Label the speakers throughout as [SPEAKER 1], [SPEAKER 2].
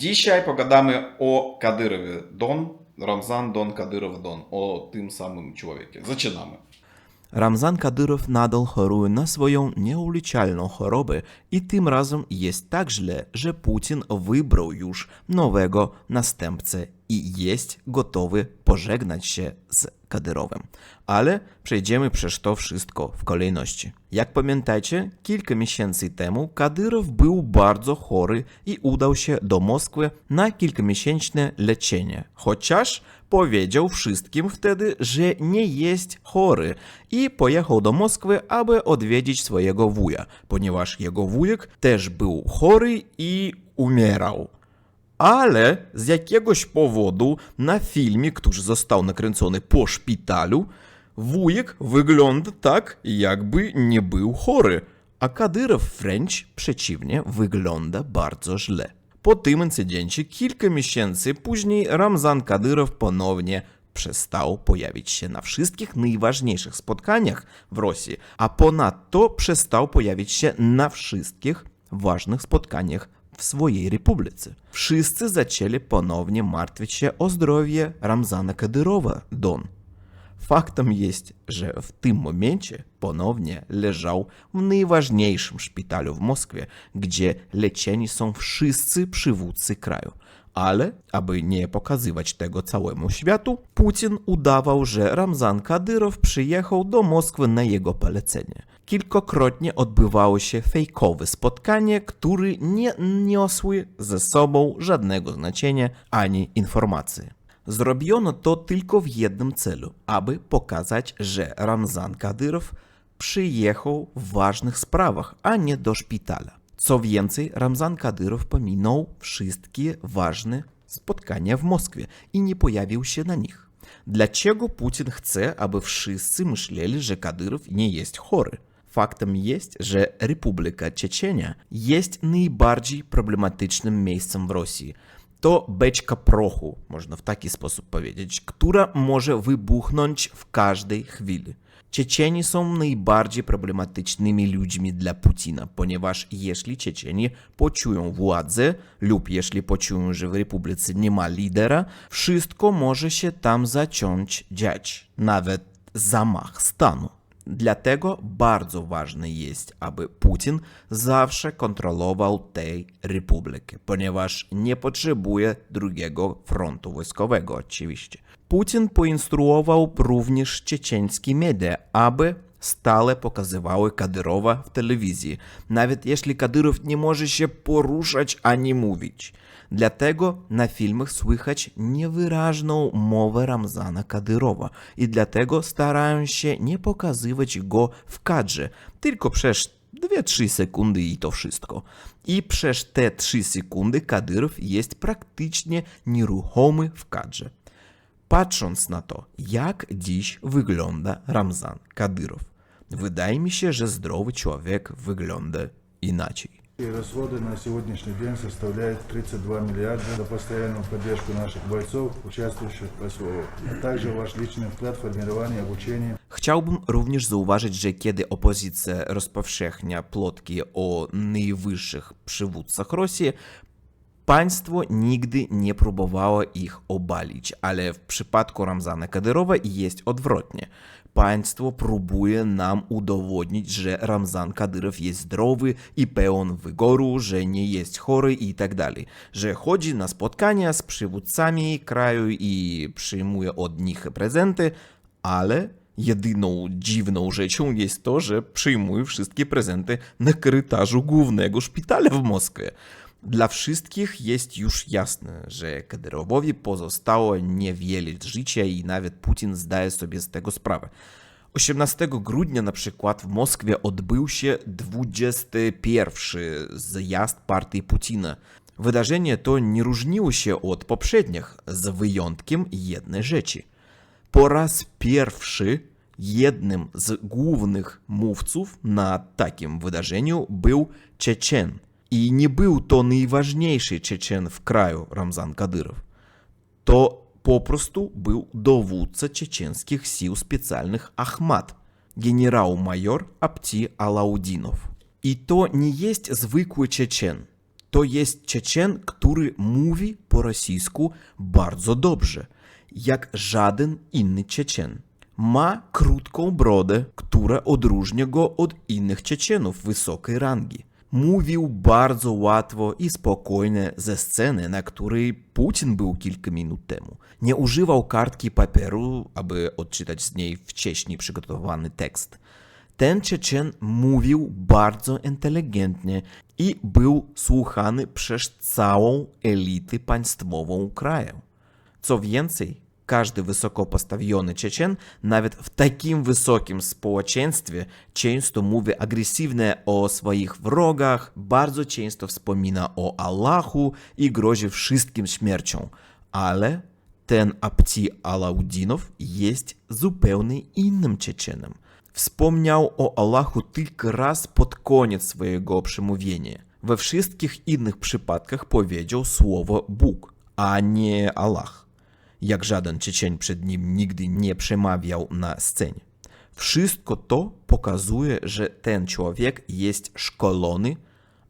[SPEAKER 1] Dzisiaj pogadamy o Kadyrowie Don, Ramzan Don Kadyrow Don, o tym samym człowieku. Zaczynamy.
[SPEAKER 2] Ramzan Kadyrow nadal choruje na swoją nieuleczalną chorobę i tym razem jest tak źle, że Putin wybrał już nowego następcę i jest gotowy pożegnać się z Kadyrowem. Ale przejdziemy przez to wszystko w kolejności. Jak pamiętacie, kilka miesięcy temu Kadyrow był bardzo chory i udał się do Moskwy na kilkumiesięczne leczenie, chociaż powiedział wszystkim wtedy, że nie jest chory i pojechał do Moskwy, aby odwiedzić swojego wuja, ponieważ jego wujek też był chory i umierał. Ale z jakiegoś powodu na filmie, który został nakręcony po szpitalu, wujek wygląda tak, jakby nie był chory, a Kadyrow wręcz przeciwnie wygląda bardzo źle. Po tym incydencie kilka miesięcy później Ramzan Kadyrow ponownie przestał pojawić się na wszystkich najważniejszych spotkaniach w Rosji, a ponadto przestał pojawić się na wszystkich ważnych spotkaniach w swojej republice. Wszyscy zaczęli ponownie martwić się o zdrowie Ramzana Kadyrowa, Don. Faktem jest, że w tym momencie ponownie leżał w najważniejszym szpitalu w Moskwie, gdzie leczeni są wszyscy przywódcy kraju. Ale, aby nie pokazywać tego całemu światu, Putin udawał, że Ramzan Kadyrow przyjechał do Moskwy na jego polecenie. Kilkokrotnie odbywało się fejkowe spotkanie, które nie niosły ze sobą żadnego znaczenia ani informacji. Zrobiono to tylko w jednym celu, aby pokazać, że Ramzan Kadyrow przyjechał w ważnych sprawach, a nie do szpitala. Co więcej, Ramzan Kadyrow pominął wszystkie ważne spotkania w Moskwie i nie pojawił się na nich. Dlaczego Putin chce, aby wszyscy myśleli, że Kadyrow nie jest chory? Faktem jest, że Republika Czeczenia jest najbardziej problematycznym miejscem w Rosji. To beczka prochu, można w taki sposób powiedzieć, która może wybuchnąć w każdej chwili. Czeczeni są najbardziej problematycznymi ludźmi dla Putina, ponieważ jeśli Czeczeni poczują władzę lub jeśli poczują, że w Republice nie ma lidera, wszystko może się tam zacząć dziać, nawet zamach stanu. Dlatego bardzo ważne jest, aby Putin zawsze kontrolował tę republikę, ponieważ nie potrzebuje drugiego frontu wojskowego oczywiście. Putin poinstruował również czeczeńskie media, aby stale pokazywały Kadyrowa w telewizji, nawet jeśli Kadyrow nie może się poruszać ani mówić. Dlatego na filmach słychać niewyraźną mowę Ramzana Kadyrowa i dlatego starają się nie pokazywać go w kadrze, tylko przez 2-3 sekundy i to wszystko. I przez te 3 sekundy Kadyrow jest praktycznie nieruchomy w kadrze. Patrząc na to, jak dziś wygląda Ramzan Kadyrow, wydaje mi się, że zdrowy człowiek wygląda inaczej.
[SPEAKER 3] Расходы на сегодняшний день составляют 32 миллиарда за постоянную поддержку наших бойцов, участвующих в СВО, а также ваш личный вклад в формирование обучения
[SPEAKER 2] Chciałbym również zauważyć, że kiedy opozycja rozpowszechnia plotki o najwyższych przywódcach Rosji, państwo nigdy nie próbowało ich obalić, ale w przypadku Ramzana Kadyrowa jest odwrotnie. Państwo próbuje nam udowodnić, że Ramzan Kadyrow jest zdrowy i pełen wygoru, że nie jest chory i tak dalej, że chodzi na spotkania z przywódcami kraju i przyjmuje od nich prezenty, ale Jedyną dziwną rzeczą jest to, że przyjmuje wszystkie prezenty na korytarzu głównego szpitala w Moskwie. Dla wszystkich jest już jasne, że Kadyrowowi pozostało niewiele życia i nawet Putin zdaje sobie z tego sprawę. 18 grudnia na przykład w Moskwie odbył się 21 zjazd partii Putina. Wydarzenie to nie różniło się od poprzednich, z wyjątkiem jednej rzeczy. Po raz pierwszy jednym z głównych mówców na takim wydarzeniu był Czeczen. I nie był to najważniejszy Czeczen w kraju Ramzan Kadyrow. To po prostu był dowódca czeczeńskich sił specjalnych Ahmad, generał-major Apti Alaudinow. I to nie jest zwykły Czeczen. To jest Czeczen, który mówi po rosyjsku bardzo dobrze, jak żaden inny Czeczen. Ma krótką brodę, która odróżnia go od innych Czeczenów wysokiej rangi. Mówił bardzo łatwo i spokojnie ze sceny, na której Putin był kilka minut temu. Nie używał kartki papieru, aby odczytać z niej wcześniej przygotowany tekst. Ten Czeczen mówił bardzo inteligentnie i był słuchany przez całą elitę państwową kraju. Co więcej, każdy wysoko postawiony Czeczen, nawet w takim wysokim społeczeństwie, często mówi agresywnie o swoich wrogach, bardzo często wspomina o Allahu i grozi wszystkim śmiercią. Ale ten Apti Alaudinow jest zupełnie innym Czeczenem. Wspomniał o Allahu tylko raz pod koniec swojego przemówienia. We wszystkich innych przypadkach powiedział słowo Bóg, a nie Allah jak żaden Czeczeń przed nim nigdy nie przemawiał na scenie. Wszystko to pokazuje, że ten człowiek jest szkolony,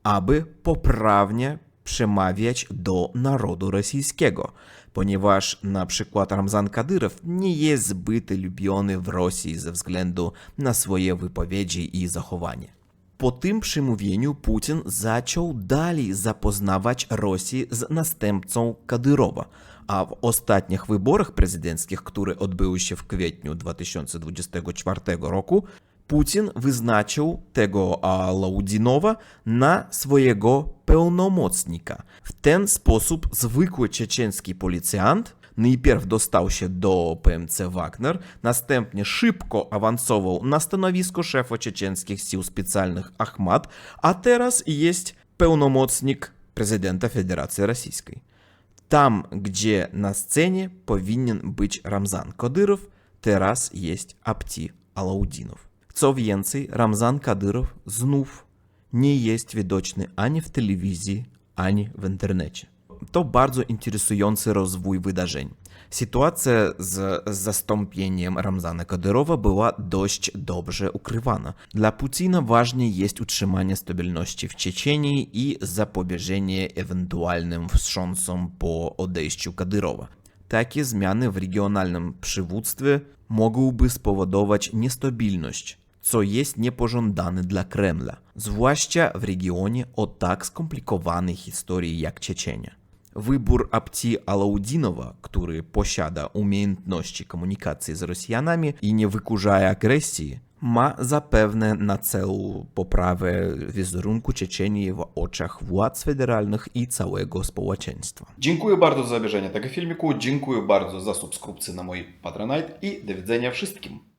[SPEAKER 2] aby poprawnie przemawiać do narodu rosyjskiego, ponieważ na przykład Ramzan Kadyrow nie jest zbyt lubiony w Rosji ze względu na swoje wypowiedzi i zachowanie. Po tym przemówieniu Putin zaczął dalej zapoznawać Rosję z następcą Kadyrowa, a w ostatnich wyborach prezydenckich, które odbyły się w kwietniu 2024 roku, Putin wyznaczył tego Alaudinowa na swojego pełnomocnika. W ten sposób zwykły czeczeński policjant najpierw dostał się do PMC Wagner, następnie szybko awansował na stanowisko szefa czeczeńskich sił specjalnych Ahmad, a teraz jest pełnomocnik prezydenta Federacji Rosyjskiej. Tam, gdzie na scenie powinien być Ramzan Kadyrow, teraz jest Apti Alaudinow. Co więcej, Ramzan Kadyrow znów nie jest widoczny ani w telewizji, ani w internecie. To bardzo interesujący rozwój wydarzeń. Sytuacja z zastąpieniem Ramzana Kadyrowa była dość dobrze ukrywana. Dla Putina ważne jest utrzymanie stabilności w Czeczenii i zapobieżenie ewentualnym wstrząsom po odejściu Kadyrowa. Takie zmiany w regionalnym przywództwie mogłyby spowodować niestabilność, co jest niepożądane dla Kremla, zwłaszcza w regionie o tak skomplikowanej historii jak Czeczenia. Wybór Apti Alaudinowa, który posiada umiejętności komunikacji z Rosjanami i nie wykurzaje agresji, ma zapewne na celu poprawę wizerunku Czeczenii w oczach władz federalnych i całego społeczeństwa.
[SPEAKER 1] Dziękuję bardzo za obejrzenie tego filmiku, dziękuję bardzo za subskrypcję na mój Patronite i do widzenia wszystkim.